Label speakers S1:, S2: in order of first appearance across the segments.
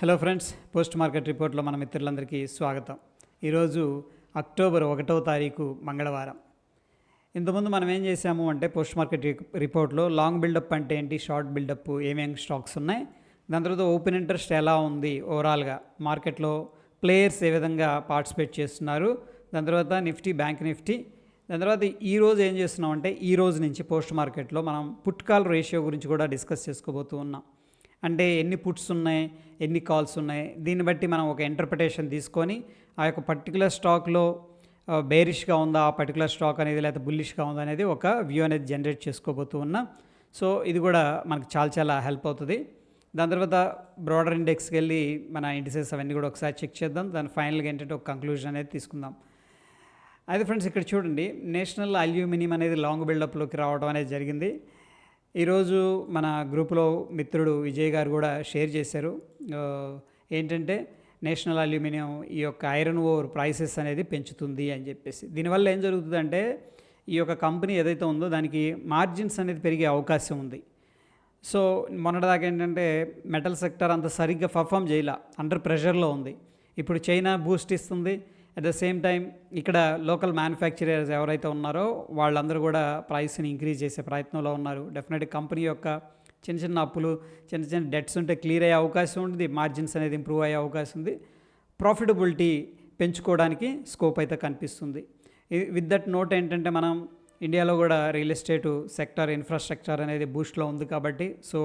S1: Hello friends post market రిపోర్ట్లో మన మిత్రులందరికీ స్వాగతం. ఈరోజు అక్టోబర్ ఒకటవ తారీఖు మంగళవారం. ఇంతకుముందు మనం ఏం చేసాము అంటే పోస్ట్ మార్కెట్ రిపోర్ట్లో లాంగ్ బిల్డప్ అంటే ఏంటి షార్ట్ బిల్డప్ ఏమేమి స్టాక్స్ ఉన్నాయి దాని తర్వాత ఓపెన్ ఇంట్రెస్ట్ ఎలా ఉంది ఓవరాల్గా మార్కెట్లో ప్లేయర్స్ ఏ విధంగా పార్టిసిపేట్ చేస్తున్నారు దాని తర్వాత నిఫ్టీ బ్యాంక్ నిఫ్టీ దాని తర్వాత ఈ రోజు ఏం చేస్తున్నాం అంటే ఈ రోజు నుంచి పోస్ట్ మార్కెట్లో మనం పుట్ కాల్ రేషియో గురించి కూడా డిస్కస్ చేసుకోబోతూ ఉన్నాం. అంటే ఎన్ని పుట్స్ ఉన్నాయి ఎన్ని కాల్స్ ఉన్నాయి దీన్ని బట్టి మనం ఒక ఇంటర్ప్రిటేషన్ తీసుకొని ఆ యొక్క పర్టికులర్ స్టాక్లో బేరిష్గా ఉందా ఆ పర్టికులర్ స్టాక్ అనేది లేకపోతే బుల్లిష్గా ఉందా అనేది ఒక వ్యూ అనేది జనరేట్ చేసుకోబోతూ ఉన్నాం. సో ఇది కూడా మనకు చాలా చాలా హెల్ప్ అవుతుంది. దాని తర్వాత బ్రాడర్ ఇండెక్స్కి వెళ్ళి మన ఇండిసెస్ అవన్నీ కూడా ఒకసారి చెక్ చేద్దాం. దాని ఫైనల్గా ఏంటంటే ఒక కంక్లూజన్ అనేది తీసుకుందాం. అయితే ఫ్రెండ్స్ ఇక్కడ చూడండి నేషనల్ అల్యూమినియం అనేది లాంగ్ బిల్డప్లోకి రావడం అనేది జరిగింది. ఈరోజు మన గ్రూపులో మిత్రుడు విజయ్ గారు కూడా షేర్ చేశారు. ఏంటంటే నేషనల్ అల్యూమినియం ఈ యొక్క ఐరన్ ఓవర్ ప్రైసెస్ అనేది పెంచుతుంది అని చెప్పేసి. దీనివల్ల ఏం జరుగుతుందంటే ఈ యొక్క కంపెనీ ఏదైతే ఉందో దానికి మార్జిన్స్ అనేది పెరిగే అవకాశం ఉంది. సో మొన్నటిదాకా ఏంటంటే మెటల్ సెక్టర్ అంత సరిగ్గా పర్ఫామ్ చేయాల అండర్ ప్రెషర్లో ఉంది. ఇప్పుడు చైనా బూస్ట్ ఇస్తుంది అట్ ద సేమ్ టైం ఇక్కడ లోకల్ మ్యానుఫ్యాక్చరర్స్ ఎవరైతే ఉన్నారో వాళ్ళందరూ కూడా ప్రైస్ని ఇంక్రీజ్ చేసే ప్రయత్నంలో ఉన్నారు. డెఫినెట్ కంపెనీ యొక్క చిన్న చిన్న అప్పులు చిన్న చిన్న డెట్స్ ఉంటే క్లియర్ అయ్యే అవకాశం ఉంటుంది. మార్జిన్స్ అనేది ఇంప్రూవ్ అయ్యే అవకాశం ఉంది. ప్రాఫిటబిలిటీ పెంచుకోవడానికి స్కోప్ అయితే కనిపిస్తుంది. విత్ దట్ నోట్ ఏంటంటే మనం ఇండియాలో కూడా రియల్ ఎస్టేట్ సెక్టర్ ఇన్ఫ్రాస్ట్రక్చర్ అనేది బూస్ట్లో ఉంది కాబట్టి సో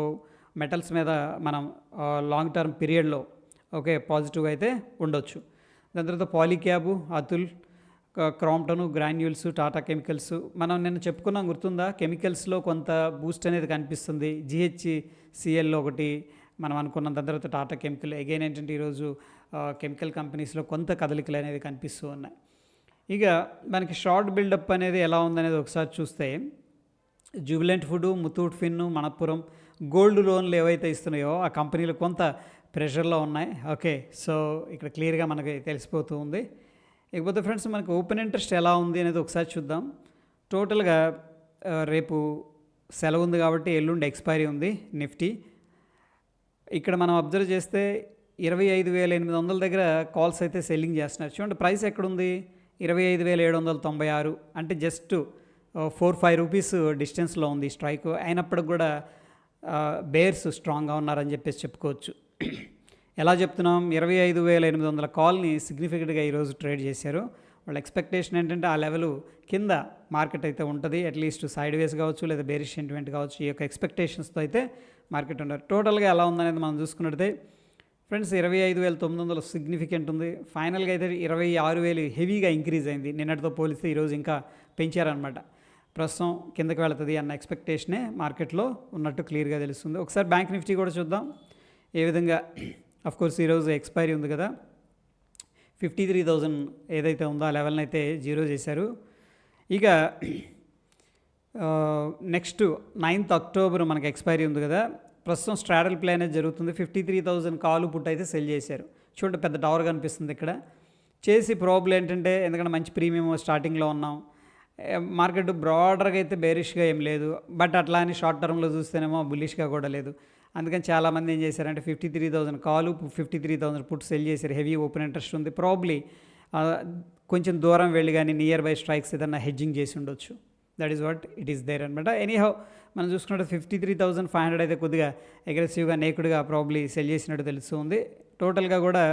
S1: మెటల్స్ మీద మనం లాంగ్ టర్మ్ పీరియడ్లో ఓకే పాజిటివ్ అయితే ఉండొచ్చు. దాని తర్వాత Polycab Atul Crompton Granules Tata chemicals. మనం నిన్న చెప్పుకున్నాం గుర్తుందా? కెమికల్స్లో కొంత బూస్ట్ అనేది కనిపిస్తుంది. జిహెచ్సిఎల్లో ఒకటి. మనం అనుకున్న దాని తర్వాత టాటా కెమికల్. అగైన్ ఏంటంటే ఈరోజు కెమికల్ కంపెనీస్లో కొంత కదలికలు అనేది కనిపిస్తూ ఉన్నాయి. ఇక మనకి షార్ట్ బిల్డప్ అనేది ఎలా ఉందనేది ఒకసారి చూస్తే Jubilant food Muthoot fin Manappuram gold లోన్లు ఏవైతే ఇస్తున్నాయో ఆ కంపెనీలు కొంత ప్రెషర్లో ఉన్నాయి. ఓకే. సో ఇక్కడ క్లియర్గా మనకి తెలిసిపోతూ ఉంది. ఇకపోతే ఫ్రెండ్స్ మనకి ఓపెన్ ఇంట్రెస్ట్ ఎలా ఉంది అనేది ఒకసారి చూద్దాం. టోటల్గా రేపు సెలవు ఉంది కాబట్టి ఎల్లుండి ఎక్స్పైరీ ఉంది నిఫ్టీ. ఇక్కడ మనం అబ్జర్వ్ చేస్తే ఇరవై ఐదు వేల ఎనిమిది వందల దగ్గర కాల్స్ అయితే సెల్లింగ్ చేస్తున్నారు. చూడండి ప్రైస్ ఎక్కడుంది? ఇరవై ఐదు వేల ఏడు వందల తొంభై ఆరు. అంటే జస్ట్ ఫోర్ ఫైవ్ రూపీస్ డిస్టెన్స్లో ఉంది స్ట్రైక్. అయినప్పటికి కూడా బేర్స్ స్ట్రాంగ్గా ఉన్నారని చెప్పేసి చెప్పుకోవచ్చు. ఎలా చెప్తున్నాం? ఇరవై ఐదు వేల ఎనిమిది వందల కాల్ని సిగ్నిఫికెంట్గా ఈరోజు ట్రేడ్ చేశారు. వాళ్ళ ఎక్స్పెక్టేషన్ ఏంటంటే ఆ లెవెల్ కింద మార్కెట్ అయితే ఉంటుంది. అట్లీస్ట్ సైడ్ వేస్ కావచ్చు లేదా బేరిష్ సెంటిమెంట్ కావచ్చు ఈ యొక్క ఎక్స్పెక్టేషన్స్తో అయితే మార్కెట్ ఉండరు. టోటల్గా ఎలా ఉందనేది మనం చూసుకున్నట్టయితే ఫ్రెండ్స్ ఇరవై ఐదు వేల తొమ్మిది వందలు సిగ్నిఫికెంట్ ఉంది. ఫైనల్గా అయితే ఇరవై ఆరు వేలు హెవీగా ఇంక్రీజ్ అయింది. నిన్నటితో పోలిస్తే ఈరోజు ఇంకా పెంచారనమాట ప్రస్తుతం కిందకి వెళుతుంది అన్న ఎక్స్పెక్టేషనే మార్కెట్లో ఉన్నట్టు క్లియర్గా తెలుస్తుంది. ఒకసారి బ్యాంక్ నిఫ్టీ కూడా చూద్దాం. ఏ విధంగా అఫ్కోర్స్ ఈరోజు ఎక్స్పైరీ ఉంది కదా. ఫిఫ్టీ త్రీ థౌజండ్ ఏదైతే ఉందో ఆ లెవెల్ని అయితే జీరో చేశారు. ఇక నెక్స్ట్ నైన్త్ అక్టోబర్ మనకి ఎక్స్పైరీ ఉంది కదా. ప్రస్తుతం స్ట్రాడల్ ప్లే అనేది జరుగుతుంది. Fifty three thousand call put అయితే సెల్ చేశారు. చూడండి పెద్ద టవర్ కనిపిస్తుంది ఇక్కడ. చేసి ప్రాబ్లం ఏంటంటే ఎందుకంటే మంచి ప్రీమియం స్టార్టింగ్లో ఉన్నాం. మార్కెట్ బ్రాడర్గా అయితే బేరిష్గా ఏం లేదు. బట్ అట్లా అని షార్ట్ టర్మ్లో చూస్తేనేమో బుల్లిష్గా కూడా లేదు. అందుకని చాలామంది ఏం చేశారంటే fifty three thousand call fifty three thousand put sell చేశారు. హెవీ ఓపెన్ ఇంట్రెస్ట్ ఉంది. ప్రాబ్లీ కొంచెం దూరం వెళ్ళి కానీ నియర్ బై స్ట్రైక్స్ ఏదన్నా హెడ్జింగ్ చేసి ఉండొచ్చు. That is what it is there అనమాట ఎనీహౌ మనం చూసుకున్నట్టు fifty three thousand five hundred అయితే కొద్దిగా అగ్రెసివ్గా నేకుడుగా ప్రాబ్లీ సెల్ చేసినట్టు తెలుస్తుంది. టోటల్గా కూడా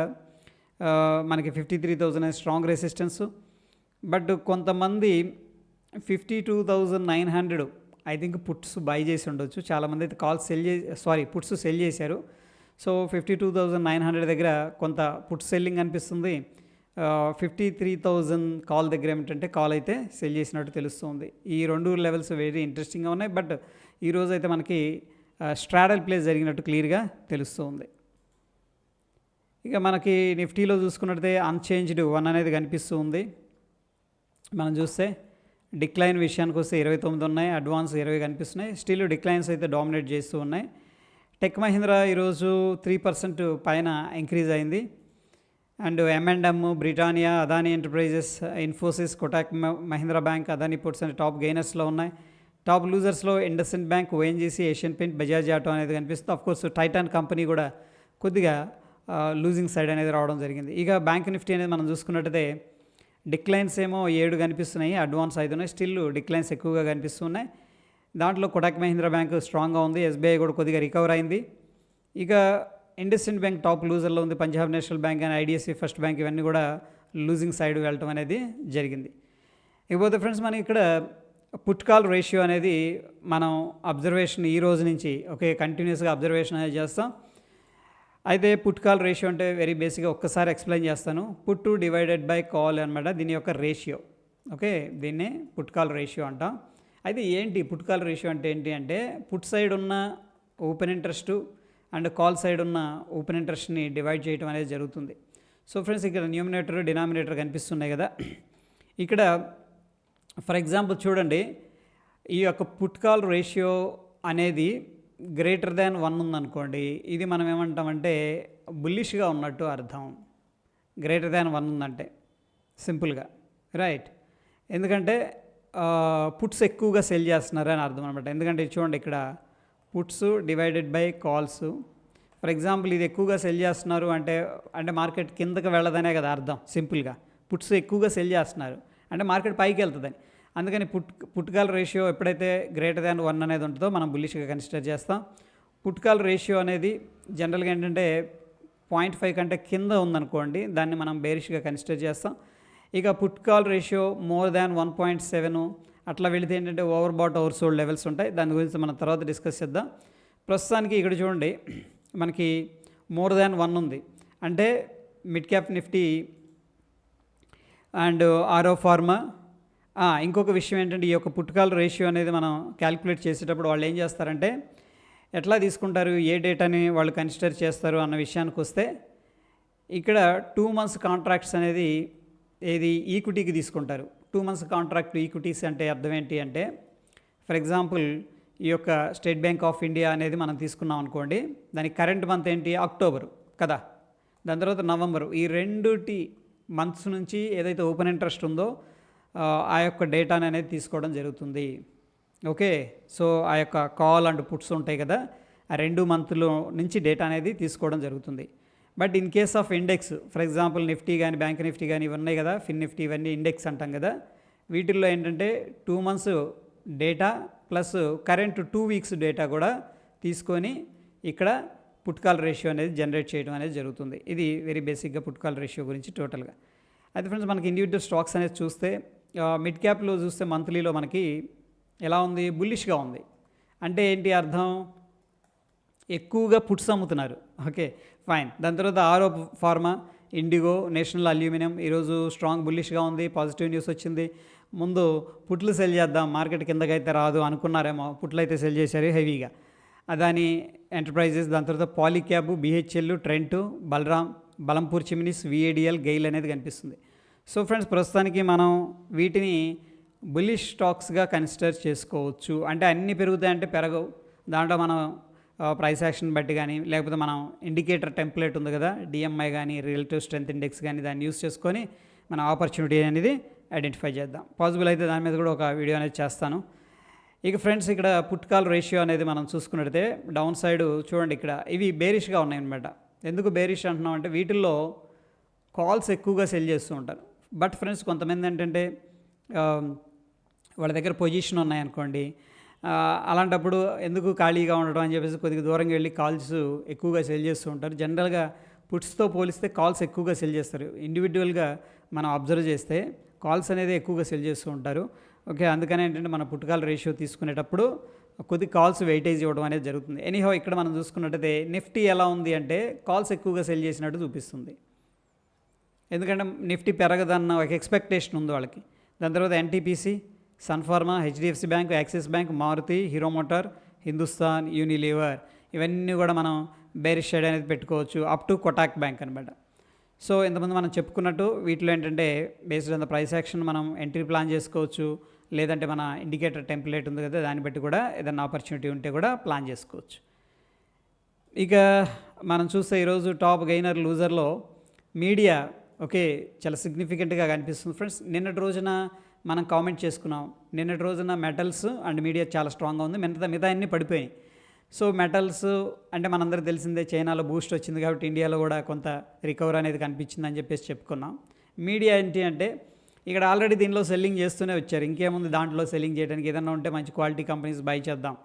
S1: మనకి fifty three thousand strong resistance but కొంతమంది fifty two thousand nine hundred I think puts buy చేసి ఉండొచ్చు. చాలామంది అయితే కాల్స్ సెల్ చేసి సారీ పుట్స్ సెల్ చేశారు. So fifty two thousand nine hundred దగ్గర కొంత పుట్ సెల్లింగ్ అనిపిస్తుంది. ఫిఫ్టీ త్రీ థౌజండ్ కాల్ దగ్గర ఏమిటంటే కాల్ అయితే సెల్ చేసినట్టు తెలుస్తుంది. ఈ రెండు లెవెల్స్ వెరీ ఇంట్రెస్టింగ్గా ఉన్నాయి. బట్ ఈరోజు అయితే మనకి స్ట్రాడల్ ప్లేస్ జరిగినట్టు క్లియర్గా తెలుస్తుంది. ఇక మనకి నిఫ్టీలో చూసుకున్నట్టయితే అన్చేంజ్డ్ వన్ అనేది కనిపిస్తూ ఉంది మనం చూస్తే డిక్లైన్ విషయానికి వస్తే ఇరవై తొమ్మిది ఉన్నాయి అడ్వాన్స్ ఇరవై కనిపిస్తున్నాయి. స్టిల్ డిక్లైన్స్ అయితే డామినేట్ చేస్తూ ఉన్నాయి. టెక్ మహీంద్రా ఈరోజు త్రీ పర్సెంట్ పైన ఇంక్రీజ్ అయింది. And M and M Britannia Adani enterprises Infosys Kotak Mahindra bank Adani ports అనే టాప్ గెయినర్స్లో ఉన్నాయి. Top లూజర్స్లో IndusInd bank ONGC Asian paint Bajaj auto అనేది కనిపిస్తుంది. ఆఫ్ కోర్స్ టైటాన్ కంపెనీ కూడా కొద్దిగా లూజింగ్ సైడ్ అనేది రావడం జరిగింది. ఇక బ్యాంక్ నిఫ్టీ అనేది మనం చూసుకున్నట్టయితే డిక్లైన్స్ ఏమో ఏడు కనిపిస్తున్నాయి అడ్వాన్స్ అవుతున్నాయి స్టిల్ డిక్లైన్స్ ఎక్కువగా కనిపిస్తున్నాయి. దాంట్లో కొటాక్ మహీంద్రా బ్యాంక్ స్ట్రాంగ్గా ఉంది ఎస్బీఐ కూడా కొద్దిగా రికవర్ అయింది. ఇక ఇండస్ఇండ్ బ్యాంక్ టాప్ లూజర్లో ఉంది Punjab national bank and IDFC first bank ఇవన్నీ కూడా లూజింగ్ సైడ్ వెళ్ళటం అనేది జరిగింది. ఇకపోతే ఫ్రెండ్స్ మనం ఇక్కడ పుట్కాల్ రేషియో అనేది మనం అబ్జర్వేషన్ ఈ రోజు నుంచి ఓకే కంటిన్యూస్గా అబ్జర్వేషన్ అనేది చేస్తాం. అయితే పుట్ కాల్ రేషియో అంటే వెరీ బేసిక్గా ఒక్కసారి ఎక్స్ప్లెయిన్ చేస్తాను. పుట్ డివైడెడ్ బై కాల్ అనమాట దీని యొక్క రేషియో. ఓకే దీన్ని పుట్ కాల్ రేషియో అంటాం. అయితే ఏంటి పుట్ కాల్ రేషియో అంటే ఏంటి అంటే పుట్ సైడ్ ఉన్న open interest and call side ఉన్న ఓపెన్ ఇంట్రెస్ట్ని డివైడ్ చేయడం అనేది జరుగుతుంది. సో ఫ్రెండ్స్ ఇక్కడ న్యూమినేటర్ డినామినేటర్ కనిపిస్తున్నాయి కదా. ఇక్కడ ఫర్ ఎగ్జాంపుల్ చూడండి ఈ యొక్క పుట్ కాల్ రేషియో అనేది గ్రేటర్ దాన్ వన్ ఉందనుకోండి ఇది మనం ఏమంటామంటే బుల్లిష్గా ఉన్నట్టు అర్థం. గ్రేటర్ దాన్ వన్ ఉందంటే సింపుల్గా రైట్ ఎందుకంటే పుట్స్ ఎక్కువగా సెల్ చేస్తున్నారు అని అర్థం అనమాట ఎందుకంటే ఇది చూడండి ఇక్కడ puts divided by calls for example ఇది ఎక్కువగా సెల్ చేస్తున్నారు అంటే అంటే మార్కెట్ కిందకి వెళ్ళదనే కదా అర్థం సింపుల్గా. పుట్స్ ఎక్కువగా సెల్ చేస్తున్నారు అంటే మార్కెట్ పైకి వెళ్తుందని. అందుకని పుట్ పుట్కాల్ రేషియో ఎప్పుడైతే గ్రేటర్ దాన్ వన్ అనేది ఉంటుందో మనం బుల్లిష్గా కన్సిడర్ చేస్తాం. పుట్కాల్ రేషియో అనేది జనరల్గా ఏంటంటే పాయింట్ ఫైవ్ కంటే కింద ఉందనుకోండి దాన్ని మనం బేరిష్గా కన్సిడర్ చేస్తాం. ఇక put call ratio more than one point seven అట్లా వెళితే ఏంటంటే over bought over sold levels ఉంటాయి. దాని గురించి మనం తర్వాత డిస్కస్ చేద్దాం. ప్రస్తుతానికి ఇక్కడ చూడండి మనకి మోర్ దాన్ వన్ ఉంది. అంటే mid cap Nifty and Auro pharma ఇంకొక విషయం ఏంటంటే ఈ యొక్క పుట్టుకాల రేషియో అనేది మనం క్యాలిక్యులేట్ చేసేటప్పుడు వాళ్ళు ఏం చేస్తారంటే ఎట్లా తీసుకుంటారు ఏ డేటాని వాళ్ళు కన్సిడర్ చేస్తారు అన్న విషయానికి వస్తే ఇక్కడ టూ మంత్స్ కాంట్రాక్ట్స్ అనేది ఏది ఈక్విటీకి తీసుకుంటారు. టూ మంత్స్ కాంట్రాక్ట్ ఈక్విటీస్ అంటే అర్థం ఏంటి అంటే ఫర్ ఎగ్జాంపుల్ ఈ యొక్క స్టేట్ బ్యాంక్ ఆఫ్ ఇండియా అనేది మనం తీసుకున్నాం అనుకోండి దానికి కరెంట్ మంత్ ఏంటి? అక్టోబరు కదా? దాని తర్వాత నవంబరు ఈ రెండుటి మంత్స్ నుంచి ఏదైతే ఓపెన్ ఇంట్రెస్ట్ ఉందో ఆ యొక్క డేటాని అనేది తీసుకోవడం జరుగుతుంది. ఓకే? సో ఆ యొక్క కాల్ అండ్ పుట్స్ ఉంటాయి కదా ఆ రెండు మంత్లో నుంచి డేటా అనేది తీసుకోవడం జరుగుతుంది. But in case of index for example Nifty కానీ బ్యాంక్ నిఫ్టీ కానీ ఇవి ఉన్నాయి కదా ఫిన్ నిఫ్టీ ఇవన్నీ ఇండెక్స్ అంటాం కదా వీటిల్లో ఏంటంటే two months data plus current two weeks data కూడా తీసుకొని ఇక్కడ పుట్కాల్ రేషియో అనేది జనరేట్ చేయడం అనేది జరుగుతుంది. ఇది వెరీ బేసిక్గా పుట్కాల్ రేషియో గురించి టోటల్గా. అయితే ఫ్రెండ్స్ మనకి ఇండివిజువల్ స్టాక్స్ అనేది చూస్తే మిడ్ క్యాప్లో చూస్తే మంత్లీలో మనకి ఎలా ఉంది? బుల్లిష్గా ఉంది. అంటే ఏంటి అర్థం? ఎక్కువగా పుట్స్ అమ్ముతున్నారు. ఓకే ఫైన్ దాని తర్వాత Auro pharma IndiGo national aluminium ఈరోజు స్ట్రాంగ్ బుల్లిష్గా ఉంది పాజిటివ్ న్యూస్ వచ్చింది. ముందు పుట్లు సెల్ చేద్దాం మార్కెట్ కిందకైతే రాదు అనుకున్నారేమో పుట్లు అయితే సెల్ చేశారు హెవీగా. అదాని ఎంటర్ప్రైజెస్ దాని తర్వాత Polycab BHEL Trent Balram Balampur చిమినిస్ VADL GAIL అనేది కనిపిస్తుంది. సో ఫ్రెండ్స్ ప్రస్తుతానికి మనం వీటిని బులిష్ స్టాక్స్గా కన్సిడర్ చేసుకోవచ్చు. అంటే అన్నీ పెరుగుతాయంటే పెరగవు. దాంట్లో మనం ప్రైస్ యాక్షన్ బట్టి కానీ లేకపోతే మనం ఇండికేటర్ టెంప్లెట్ ఉంది కదా డిఎంఐ కానీ రిలేటివ్ స్ట్రెంత్ ఇండెక్స్ కానీ దాన్ని యూస్ చేసుకొని మన ఆపర్చునిటీ అనేది ఐడెంటిఫై చేద్దాం. పాసిబుల్ అయితే దాని మీద కూడా ఒక వీడియో అనేది చేస్తాను. ఇక ఫ్రెండ్స్ ఇక్కడ పుట్కాల్ రేషియో అనేది మనం చూసుకున్నట్టయితే డౌన్ సైడ్ చూడండి ఇక్కడ. ఇవి బేరిష్గా ఉన్నాయన్నమాట. ఎందుకు బేరిష్ అంటున్నాం అంటే వీటిల్లో కాల్స్ ఎక్కువగా సెల్ చేస్తూ ఉంటారు. బట్ ఫ్రెండ్స్ కొంతమంది ఏంటంటే వాళ్ళ దగ్గర పొజిషన్ ఉన్నాయనుకోండి అలాంటప్పుడు ఎందుకు ఖాళీగా ఉండడం అని చెప్పేసి కొద్దిగా దూరంగా వెళ్ళి కాల్స్ ఎక్కువగా సెల్ చేస్తూ ఉంటారు. జనరల్గా పుట్స్తో పోలిస్తే కాల్స్ ఎక్కువగా సెల్ చేస్తారు. ఇండివిజువల్గా మనం అబ్జర్వ్ చేస్తే కాల్స్ అనేది ఎక్కువగా సెల్ చేస్తూ ఉంటారు. ఓకే అందుకని ఏంటంటే మన పుట్టుకాల రేషియో తీసుకునేటప్పుడు కొద్ది కాల్స్ వెయిటేజ్ ఇవ్వడం అనేది జరుగుతుంది. ఎనీహో ఇక్కడ మనం చూసుకున్నట్టయితే నిఫ్టీ ఎలా ఉంది అంటే కాల్స్ ఎక్కువగా సెల్ చేసినట్టు చూపిస్తుంది. ఎందుకంటే నిఫ్టీ పెరగదన్న ఒక ఎక్స్పెక్టేషన్ ఉంది వాళ్ళకి. దాని తర్వాత NTPC Sun Pharma HDFC bank Axis bank Maruti Hero motor Hindustan Unilever ఇవన్నీ కూడా మనం బేరిష్ షేడ్ అనేది పెట్టుకోవచ్చు. అప్ టు కొటాక్ బ్యాంక్ అనమాట సో ఇంతకుముందు మనం చెప్పుకున్నట్టు వీటిలో ఏంటంటే based on the price action మనం ఎంట్రీ ప్లాన్ చేసుకోవచ్చు. లేదంటే మన ఇండికేటర్ టెంప్లెట్ ఉంది కదా దాన్ని బట్టి కూడా ఏదైనా ఆపర్చునిటీ ఉంటే కూడా ప్లాన్ చేసుకోవచ్చు. ఇక మనం చూస్తే ఈరోజు టాప్ గెయినర్ లూజర్లో మీడియా ఓకే చాలా సిగ్నిఫికెంట్గా కనిపిస్తుంది. ఫ్రెండ్స్ నిన్నటి రోజున మనం కామెంట్ చేసుకున్నాం. నిన్నటి రోజున మెటల్స్ అండ్ మీడియా చాలా స్ట్రాంగ్గా ఉంది. మిగతా మిగతా అన్నీ పడిపోయాయి సో మెటల్స్ అంటే మనందరికీ తెలిసిందే చైనాలో బూస్ట్ వచ్చింది కాబట్టి ఇండియాలో కూడా కొంత రికవర్ అనేది కనిపించింది అని చెప్పేసి చెప్పుకున్నాం. మీడియా ఏంటి అంటే ఇక్కడ ఆల్రెడీ దీనిలో సెల్లింగ్ చేస్తూనే వచ్చారు. ఇంకేముంది దాంట్లో సెల్లింగ్ చేయడానికి? ఏదైనా ఉంటే మంచి క్వాలిటీ కంపెనీస్ బై చేద్దాం.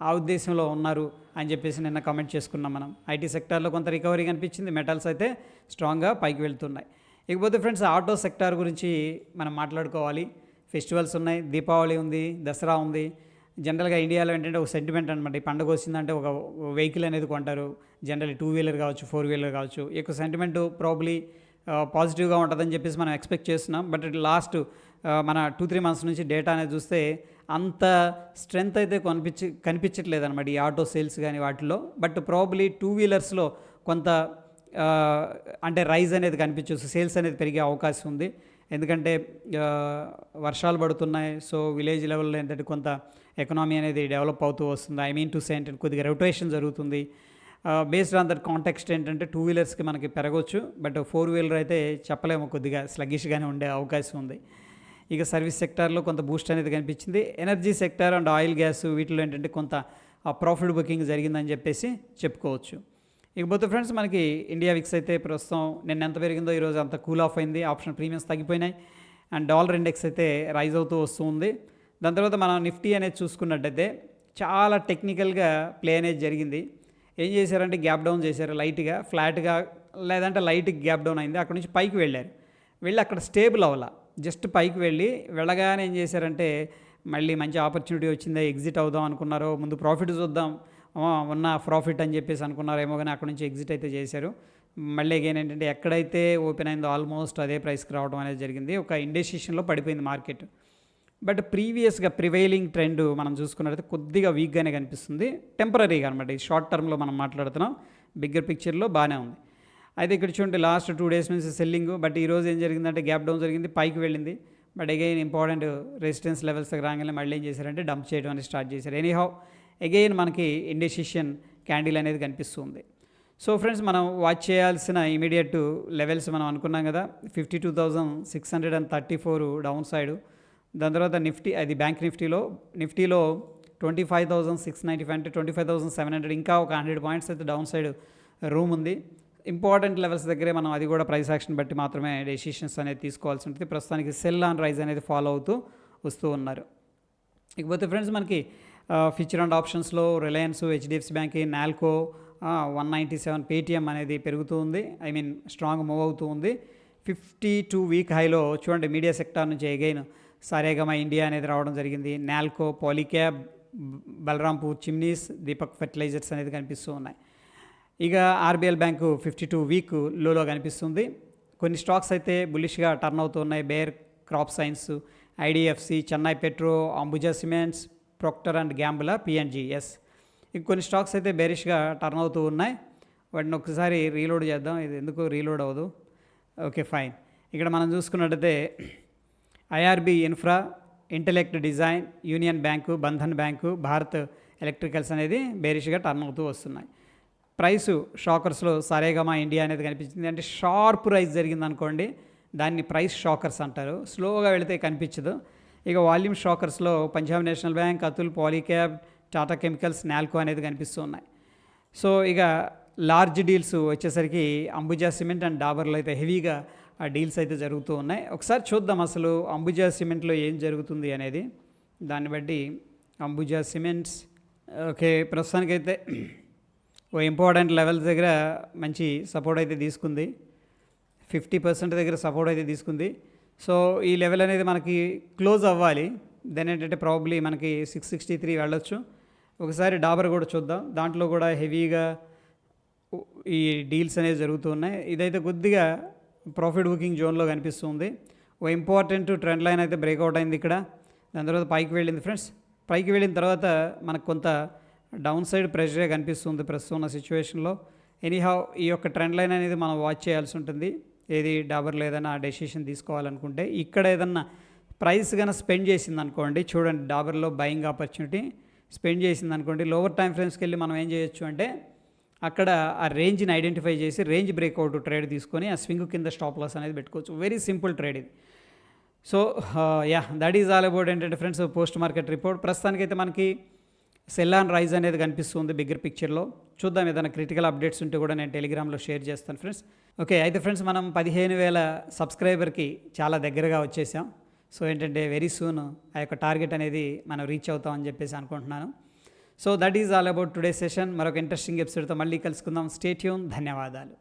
S1: ఆ ఉద్దేశంలో ఉన్నారు అని చెప్పేసి నిన్న కామెంట్ చేసుకున్నాం మనం. ఐటీ సెక్టార్లో కొంత రికవరీ కనిపించింది. మెటల్స్ అయితే స్ట్రాంగ్గా పైకి వెళ్తున్నాయి. ఇకపోతే ఫ్రెండ్స్ ఆటో సెక్టార్ గురించి మనం మాట్లాడుకోవాలి. ఫెస్టివల్స్ ఉన్నాయి దీపావళి ఉంది దసరా ఉంది. జనరల్గా ఇండియాలో ఏంటంటే ఒక సెంటిమెంట్ అనమాట ఈ పండుగ వచ్చిందంటే ఒక వెహికల్ అనేది కొంటారు. జనరల్ టూ వీలర్ కావచ్చు. ఫోర్ వీలర్ కావచ్చు ఎక్కువ సెంటిమెంట్ ప్రాబ్లీ పాజిటివ్గా ఉంటుందని చెప్పేసి మనం ఎక్స్పెక్ట్ చేస్తున్నాం. బట్ లాస్ట్ uh, మన టూ త్రీ మంత్స్ నుంచి డేటా అనేది చూస్తే అంత స్ట్రెంగ్త్ అయితే కనిపించి కనిపించట్లేదు అనమాట ఈ ఆటో సేల్స్ కానీ వాటిలో బట్ ప్రాబ్లీ టూ వీలర్స్లో కొంత అంటే రైజ్ అనేది కనిపించవచ్చు సేల్స్ అనేది పెరిగే అవకాశం ఉంది. ఎందుకంటే వర్షాలు పడుతున్నాయి. సో విలేజ్ లెవెల్లో ఏంటంటే కొంత ఎకనామీ అనేది డెవలప్ అవుతూ వస్తుంది. ఐ మీన్ టు సే ఏంటంటే కొద్దిగా రొటేషన్ జరుగుతుంది. బేస్డ్ ఆన్ దట్ కాంటెక్స్ట్ ఏంటంటే టూ వీలర్స్కి మనకి పెరగవచ్చు బట్ ఫోర్ వీలర్ అయితే చెప్పలేము కొద్దిగా స్లగిష్గానే ఉండే అవకాశం ఉంది. ఇక సర్వీస్ సెక్టార్లో కొంత బూస్ట్ అనేది కనిపించింది. Energy sector and oil gas వీటిలో ఏంటంటే కొంత ప్రాఫిట్ బుకింగ్ జరిగిందని చెప్పేసి చెప్పుకోవచ్చు. ఇకపోతే ఫ్రెండ్స్ మనకి ఇండియా విక్స్ అయితే ప్రస్తుతం నిన్న ఎంత పెరిగిందో ఈరోజు అంత కూల్ ఆఫ్ అయింది. ఆప్షన్ ప్రీమియమ్స్ తగ్గిపోయినాయి. అండ్ డాలర్ ఇండెక్స్ అయితే రైజ్ అవుతూ వస్తూ ఉంది దాని తర్వాత మనం నిఫ్టీ అనేది చూసుకున్నట్టయితే చాలా టెక్నికల్గా ప్లే అనేది జరిగింది. ఏం చేశారంటే గ్యాప్ డౌన్ చేశారు లైట్గా ఫ్లాట్గా లేదంటే లైట్ గ్యాప్ డౌన్ అయింది. అక్కడ నుంచి పైకి వెళ్ళారు. వెళ్ళి అక్కడ స్టేబుల్ అవ్వాల. జస్ట్ పైకి వెళ్ళి వెళ్ళగానే ఏం చేశారంటే మళ్ళీ మంచి ఆపర్చునిటీ వచ్చిందా. ఎగ్జిట్ అవుదాం అనుకున్నారో ముందు ప్రాఫిట్ చూద్దాం ఉన్న ప్రాఫిట్ అని చెప్పేసి అనుకున్నారేమో కానీ అక్కడ నుంచి ఎగ్జిట్ అయితే చేశారు. మళ్ళీ అగైన్ ఏంటంటే ఎక్కడైతే ఓపెన్ అయిందో ఆల్మోస్ట్ అదే ప్రైస్కి రావడం అనేది జరిగింది. ఒక ఇండెసిషన్లో పడిపోయింది మార్కెట్ బట్ ప్రీవియస్గా ప్రివైలింగ్ ట్రెండ్ మనం చూసుకున్నట్లయితే కొద్దిగా వీక్గానే కనిపిస్తుంది. టెంపరీగా అనమాట ఈ షార్ట్ టర్మ్లో మనం మాట్లాడుతున్నాం. బిగ్గర్ పిక్చర్లో బాగానే ఉంది. అయితే ఇక్కడ చూడండి లాస్ట్ టూ డేస్ నుంచి సెల్లింగ్ బట్ ఈరోజు ఏం జరిగిందంటే గ్యాప్ డౌన్ జరిగింది పైకి వెళ్ళింది. But again important resistance levels రాగానే మళ్ళీ ఏం చేశారంటే డంప్ చేయడం అనేది స్టార్ట్ చేశారు. ఎనీహౌ అగైన్ మనకి ఇండెసిషన్ క్యాండిల్ అనేది కనిపిస్తుంది. సో ఫ్రెండ్స్ మనం వాచ్ చేయాల్సిన ఇమీడియట్ లెవెల్స్ మనం అనుకున్నాం కదా fifty two thousand six hundred and thirty four down side దాని తర్వాత నిఫ్టీ అది బ్యాంక్ నిఫ్టీలో నిఫ్టీలో twenty five thousand six ninety five అంటే twenty five thousand seven hundred ఇంకా ఒక హండ్రెడ్ పాయింట్స్ అయితే డౌన్ సైడ్ రూమ్ ఉంది. ఇంపార్టెంట్ లెవెల్స్ దగ్గరే మనం అది కూడా ప్రైస్ యాక్షన్ బట్టి మాత్రమే డెసిషన్స్ అనేది తీసుకోవాల్సి ఉంటుంది. ప్రస్తుతానికి సెల్ ఆన్ రైజ్ అనేది ఫాలో అవుతూ వస్తూ ఉన్నారు. ఇకపోతే ఫ్రెండ్స్ మనకి ఫ్యూచర్ అండ్ ఆప్షన్స్లో Reliance HDFC bank NALCO one ninety seven Paytm అనేది పెరుగుతూ ఉంది. ఐ మీన్ స్ట్రాంగ్ మూవ్ అవుతూ ఉంది. ఫిఫ్టీ టూ వీక్ హైలో చూడండి మీడియా సెక్టార్ నుంచి ఎగైన్ సరేగమ ఇండియా అనేది రావడం జరిగింది. నాల్కో పాలిక్యాబ్ బలరాంపూర్ చిమ్నీస్ దీపక్ ఫెర్టిలైజర్స్ అనేది కనిపిస్తూ ఉన్నాయి. ఇక RBL bank fifty two week లోలో కనిపిస్తుంది. కొన్ని స్టాక్స్ అయితే బులిష్గా టర్న్ అవుతున్నాయి Bayer crop science IDFC Chennai petro Ambuja cements Procter and Gamble PNGS ఇంకొన్ని స్టాక్స్ అయితే బేరిష్గా టర్న్ అవుతూ ఉన్నాయి. వాటిని ఒకసారి రీలోడ్ చేద్దాం. ఇది ఎందుకు రీలోడ్ అవ్వదు? ఓకే ఫైన్ ఇక్కడ మనం చూసుకున్నట్టయితే IRB infra Intellect design union bank Bandhan bank Bharat electricals అనేది బేరిష్గా టర్న్ అవుతూ వస్తున్నాయి. ప్రైస్ షాకర్స్లో సరేగమా ఇండియా అనేది కనిపించింది. అంటే షార్ప్ రైస్ జరిగింది అనుకోండి దాన్ని ప్రైస్ షాకర్స్ అంటారు. స్లోగా వెళితే కనిపించదు. ఇక volume షాకర్స్లో Punjab national bank Atul Polycab Tata chemicals NALCO అనేది కనిపిస్తూ ఉన్నాయి సో ఇక లార్జ్ డీల్స్ వచ్చేసరికి అంబుజా సిమెంట్ అండ్ డాబర్లో అయితే హెవీగా ఆ డీల్స్ అయితే జరుగుతూ ఉన్నాయి. ఒకసారి చూద్దాం అసలు అంబుజా సిమెంట్లో ఏం జరుగుతుంది అనేది. దాన్ని బట్టి అంబుజా సిమెంట్స్ ఓకే ప్రస్తుతానికైతే ఓ ఇంపార్టెంట్ లెవెల్స్ దగ్గర మంచి సపోర్ట్ అయితే తీసుకుంది. ఫిఫ్టీ పర్సెంట్ దగ్గర సపోర్ట్ అయితే తీసుకుంది. సో ఈ లెవెల్ అనేది మనకి క్లోజ్ అవ్వాలి. దెన్ ఏంటంటే ప్రాబ్లీ మనకి సిక్స్ సిక్స్టీ త్రీ వెళ్ళొచ్చు. ఒకసారి డాబర్ కూడా చూద్దాం. దాంట్లో కూడా హెవీగా ఈ డీల్స్ అనేవి జరుగుతూ ఉన్నాయి. ఇదైతే కొద్దిగా ప్రాఫిట్ బుకింగ్ జోన్లో కనిపిస్తుంది. ఓ ఇంపార్టెంట్ ట్రెండ్ లైన్ అయితే బ్రేక్అవుట్ అయింది ఇక్కడ. దాని తర్వాత పైకి వెళ్ళింది ఫ్రెండ్స్ పైకి వెళ్ళిన తర్వాత మనకు కొంత డౌన్ సైడ్ ప్రెషరే కనిపిస్తుంది ప్రస్తుతం ఉన్న సిచ్యువేషన్లో ఎనీహౌ ఈ యొక్క ట్రెండ్ లైన్ అనేది మనం వాచ్ చేయాల్సి ఉంటుంది. ఏది డాబర్లో ఏదైనా డెసిషన్ తీసుకోవాలనుకుంటే ఇక్కడ ఏదన్నా ప్రైస్ కన్నా స్పెండ్ చేసింది అనుకోండి చూడండి డాబర్లో బయింగ్ ఆపర్చునిటీ స్పెండ్ చేసింది అనుకోండి లోవర్ టైం ఫ్రేమ్స్కి వెళ్ళి మనం ఏం చేయొచ్చు అంటే అక్కడ ఆ రేంజ్ని ఐడెంటిఫై చేసి రేంజ్ బ్రేక్అవుట్ ట్రేడ్ తీసుకొని ఆ స్వింగ్ కింద స్టాప్ లాస్ అనేది పెట్టుకోవచ్చు. వెరీ సింపుల్ ట్రేడ్ ఇది. So ya that is all about ఏంటంటే ఫ్రెండ్స్ పోస్ట్ మార్కెట్ రిపోర్ట్. ప్రస్తుతానికైతే మనకి సెల్ ఆన్ రైజ్ అనేది కనిపిస్తుంది బిగ్గర్ పిక్చర్లో. చూద్దాం ఏదైనా క్రిటికల్ అప్డేట్స్ ఉంటే కూడా నేను టెలిగ్రామ్లో షేర్ చేస్తాను ఫ్రెండ్స్. ఓకే అయితే ఫ్రెండ్స్ మనం పదిహేను వేల సబ్స్క్రైబర్కి చాలా దగ్గరగా వచ్చేసాం. సో ఏంటంటే వెరీ సూన్ ఆ యొక్క టార్గెట్ అనేది మనం రీచ్ అవుతామని చెప్పేసి అనుకుంటున్నాను. So that is all about today session. మరొక ఇంట్రెస్టింగ్ ఎపిసోడ్తో మళ్ళీ కలుసుకుందాం. స్టేట్యూన్ ధన్యవాదాలు.